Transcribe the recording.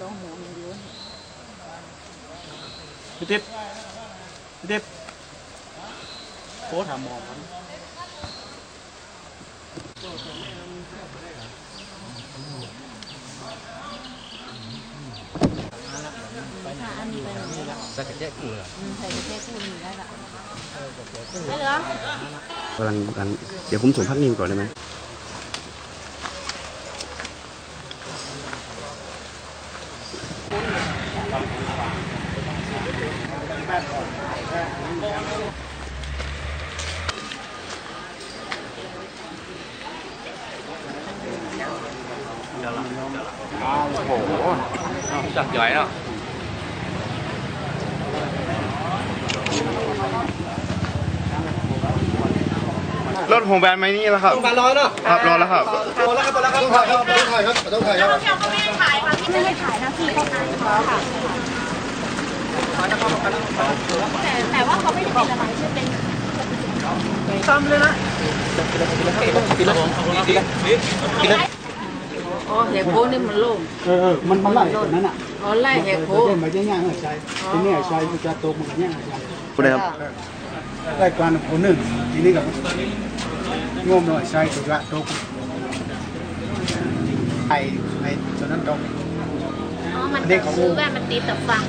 ลองหมูมันเยอะพี่ติ๊บพี่ติ๊บโค้ถามหมอครับถ้าอันนี้เป็นสักแจ๊กเหงื่อใส่กระเทียมคู่นี้ได้ละได้เหรอกำลังกำลังเดี๋ยวผมส่งพักนิ่มก่อนได้ไหม จับย่อยเนาะรถผมแบนไหมนี่แล้วครับ ต้องการร้อยเนาะครับรอแล้วครับพอแล้วครับพอแล้วครับต้องถ่ายครับต้องถ่ายครับต้องถ่ายครับ ไม่ได้ขายนะพี่เขาขายเขาค่ะแต่แต่ว่าเขาไม่ได้เป็นอะไรที่เป็นกินแล้วผมกินแล้วกินแล้วอ๋อแหกโพนี่มันโล่งเออมันมันไหลตรงนั้นอะอ๋อไล่แหกโพเดี๋ยวมันจะย่างหัวใจทีนี้หัวใจมันจะตกมันก็ย่างหัวใจคุณครับรายการคนหนึ่งทีนี้กับงมหน่อยใจสุดละตกไอ้ไอ้ตอนนั้นตก มันจะซื้อแบบมันตีแต่ฟัง